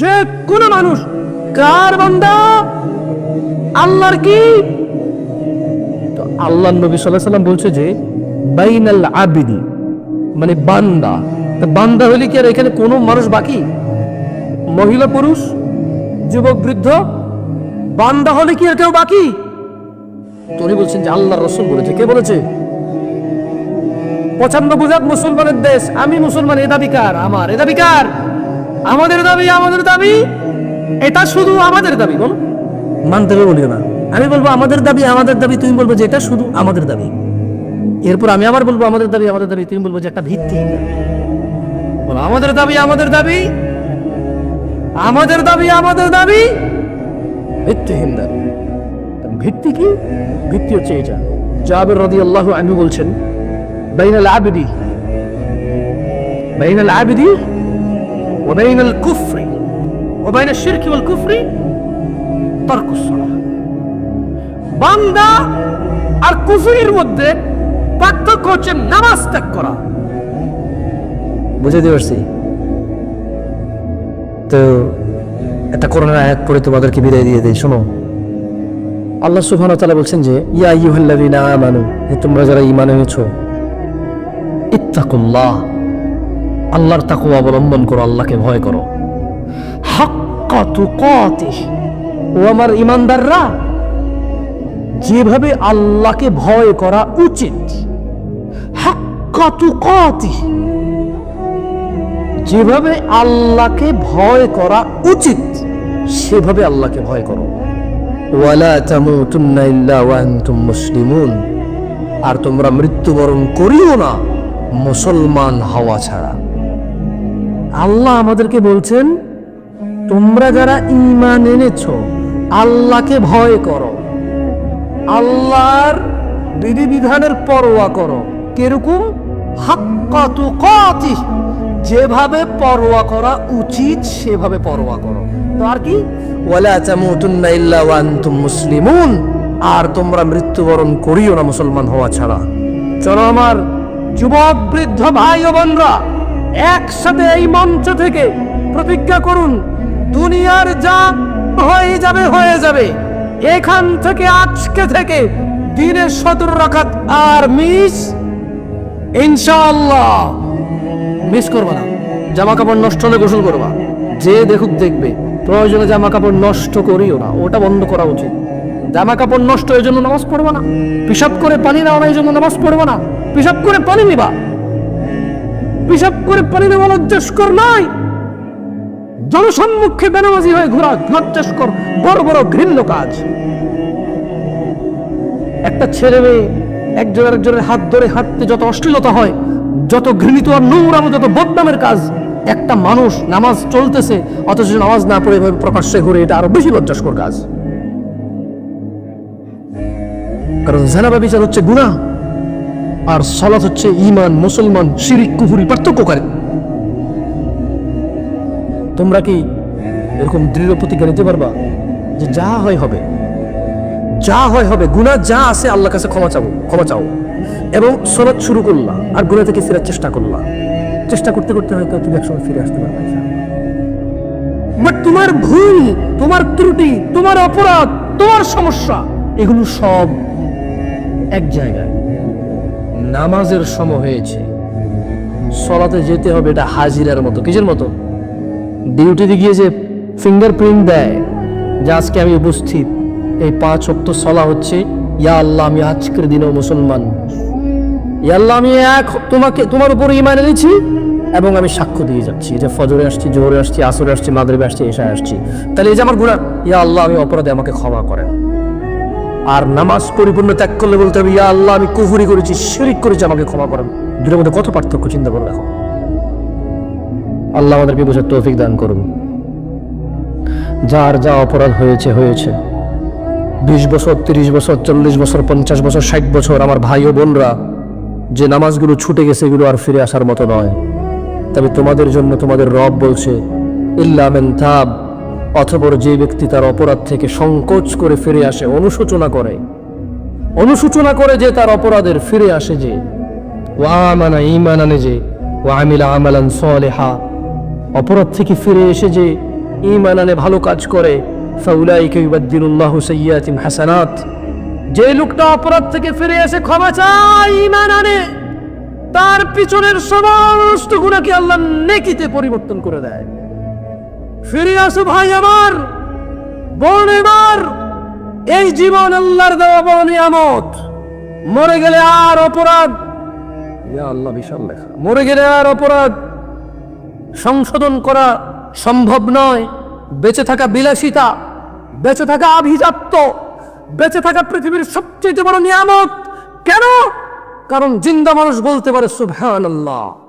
যে কোনো মানুষ, কার বান্দা? আল্লাহর কি? তো আল্লাহ নবী সাল্লাহ সাল্লাম বলছে যে, বাইনাল আবিদি মানে বান্দা। বান্দা হলে কি আর এখানে কোনো মানুষ বাকি? মহিলা, পুরুষ, যুবক, বৃদ্ধ? বান্দা হলে কি আর কেউ বাকি? তো উনি বলছেন যে আল্লাহ রসুল বলেছে। কে বলেছে? পঁচানব্বই হাজার মুসলমানের দেশ, আমি মুসলমান, এ দাবি কার? আমার, এ দাবি কার? আমাদের দাবি আমাদের দাবি। এটা শুধু আমাদের দাবি বলো। মানতে হবে বলিও না। আমি বলব আমাদের দাবি আমাদের দাবি তুমি বলব যে এটা শুধু আমাদের দাবি। এরপর আমি আবার বলব আমাদের দাবি আমাদের দাবি তুমি বলব যে একটা ভিত্তি। আমাদের দাবি আমাদের দাবি। আমাদের দাবি আমাদের দাবি। ভিত্তিহীন দাবি। ভিত্তি কি? ভিত্তি হচ্ছে এটা। জাবের রদি আল্লাহ আমি বলছেন বাইনাল আবিদি বাইনাল আবিদি وبين الكفر وبين الشرك والكفر ترك الصلاة বান্দা আর কুফরির মধ্যে পার্থক্য হচ্ছে নামাজ ত্যাগ করা বুঝাতে পারছি তো একটা করোনার আয়াত পড়ে তোমাদেরকে বিদায় দিয়ে দেয় শোনো আল্লাহ সুবহানাহু ওয়া তাআলা বলছেন যে ইয়া আইয়ুহাল্লাযীনা আমানু হে তোমরা যারা ঈমান এনেছো ইত্তাকুল্লাহ আল্লাহর তাকওয়া অবলম্বন করো, আল্লাহকে ভয় করো। ও আমার ঈমানদাররা যেভাবে আল্লাহকে ভয় করা উচিত যেভাবে আল্লাহকে ভয় করা উচিত, সেভাবে আল্লাহকে ভয় করো। ওয়ালা মুসলিমুন। আর তোমরা মৃত্যুবরণ করিও না, মুসলমান হওয়া ছাড়া। আল্লাহ আমাদেরকে বলছেন, তোমরা যারা ইমান এনেছ, আল্লাহকে ভয় করো। আল্লাহর বিধিবিধানের পরোয়া করো। কীরকম? যেভাবে পরোয়া করা উচিত, সেভাবে পরোয়া করো। আর কি? মুসলিমুন। আর তোমরা মৃত্যুবরণ করিও না মুসলমান হওয়া ছাড়া। চলো আমার যুবক, বৃদ্ধ ভাই ও বোনরা একসাথে এই মঞ্চ থেকে প্রতিজ্ঞা করুন, দুনিয়ার যা হয়ে যাবে হয়ে যাবে। এখান থেকে, আজকে থেকে দিনে সতেরো রাখাত আর মিস, ইনশাআল্লাহ। মিস করবা না জামা কাপড় নষ্ট হলে গোসল করবা। যে দেখুক দেখবে, প্রয়োজনে জামা কাপড় নষ্ট করিও না, ওটা বন্ধ করা উচিত। জামা কাপড় নষ্ট এই জন্য নামাজ পড়বা না। পিসাব করে পানি নেওয়া এই জন্য নামাজ পড়ব না। পিসাব করে পানি নিবা। পিসাব করে পানি নেওয়া লজ্জাস্কর নয় জনসম্মুখে বেনামাজি হয়ে ঘোরা লজ্জাস্কর, বড় বড় ঘৃণ্য কাজ। একটা ছেলে মেয়ে একজন আরেকজনের হাত ধরে হাঁটতে যত অশ্লীলতা হয়, যত ঘৃণিত আর নোংরামো যত বদনামের কাজ, একটা মানুষ নামাজ চলতেছে, অথচ নামাজ না পড়ে এভাবে প্রকাশ্যে ঘুরে, এটা আরও বেশি লজ্জাস্কর কাজ। কারণ জানাবা বিচার হচ্ছে গুণা আর সলাৎ হচ্ছে ইমান মুসলমান, শিরিক কুহুরি পার্থক্য করে। তোমরা কি এরকম দৃঢ় প্রতিজ্ঞা নিতে পারবা যে যা হয় হবে, যা হয় হবে, গুনাহ যা আছে আল্লাহ কাছে ক্ষমা চাও ক্ষমা চাও। এবং সলাৎ শুরু করলা আর গুনাহ থেকে ফেরার চেষ্টা করলা। চেষ্টা করতে করতে হয়তো তুমি একসময় ফিরে আসতে পারবে। বাট তোমার ভুল, তোমার ত্রুটি, তোমার অপরাধ, তোমার সমস্যা, এগুলো সব এক জায়গায়। নামাজের সময় হয়েছে। সলাতে যেতে হবে এটা হাজিরার মতো। কিসের মতো? ডিউটিতে গিয়ে যে ফিঙ্গারপ্রিন্ট দেয়, যে আজকে আমি উপস্থিত, এই পাঁচ অক্ত সলা হচ্ছে, ইয়া আল্লাহ, আমি আজকের দিনেও মুসলমান। ইয়া আল্লাহ, আমি এক তোমাকে, তোমার উপর ইমান এনেছি এবং আমি সাক্ষ্য দিয়ে যাচ্ছি। যে ফজরে আসছি, জোহরে আসছি, আসরে আসছি, মাগরিবে আসছি, এশায় আসছি। তাহলে এই যে আমার গুণা ইয়া আল্লাহ, আমি অপরাধে আমাকে ক্ষমা করেন। আর নামাজ পরিপূর্ণ ত্যাগ করলে বলতে হবে, ইয়া আল্লাহ, আমি কুফুরি করেছি, শিরিক করেছি, আমাকে ক্ষমা করেন। দুটোর মধ্যে কত পার্থক্য চিন্তা করে দেখো। আল্লাহ আমাদেরকে বোঝার তৌফিক দান করুন। যার যা অপরাধ হয়েছে হয়েছে। বিশ বছর, তিরিশ বছর, চল্লিশ বছর, পঞ্চাশ বছর, ষাট বছর, আমার ভাই ও বোনরা, যে নামাজগুলো ছুটে গেছে, এগুলো আর ফিরে আসার মতো নয়। তবে তোমাদের জন্য তোমাদের রব বলছে ইল্লামেন থাব অথবর যে ব্যক্তি তার অপরাধ থেকে সংকোচ করে ফিরে আসে, অনুশোচনা করে। অনুশোচনা করে যে তার অপরাধের ফিরে আসে যে ওয়ামানা ইমান আনে যে ওয়ামিলা আমালান সলেহা। অপরাধ থেকে ফিরে এসে যে ইমান আনে ভালো কাজ করে, ফাউলাইকা ইউবাদদিলুল্লাহু সাইয়্যাতিম হাসানাত। যে লোকটা অপরাধ থেকে ফিরে এসে ক্ষমা চায় ইমান আনে তার পিছনের সমস্ত গুণাকে আল্লাহ নেকিতে পরিবর্তন করে দেয়। ফিরে আসো ভাই আমার, বোন আমার এই জীবন আল্লাহর দেওয়া বড় নিয়ামত। মরে গেলে আর অপরাধ। আল্লাহ, বিশাল লেখা। মরে গেলে আর অপরাধ। সংশোধন করা সম্ভব নয়। বেঁচে থাকা বিলাসিতা, বেঁচে থাকা আভিজাত্য, বেঁচে থাকা পৃথিবীর সবচেয়ে বড় নিয়ামত। কেন? কারণ জিন্দা মানুষ বলতে পারে সুবহান আল্লাহ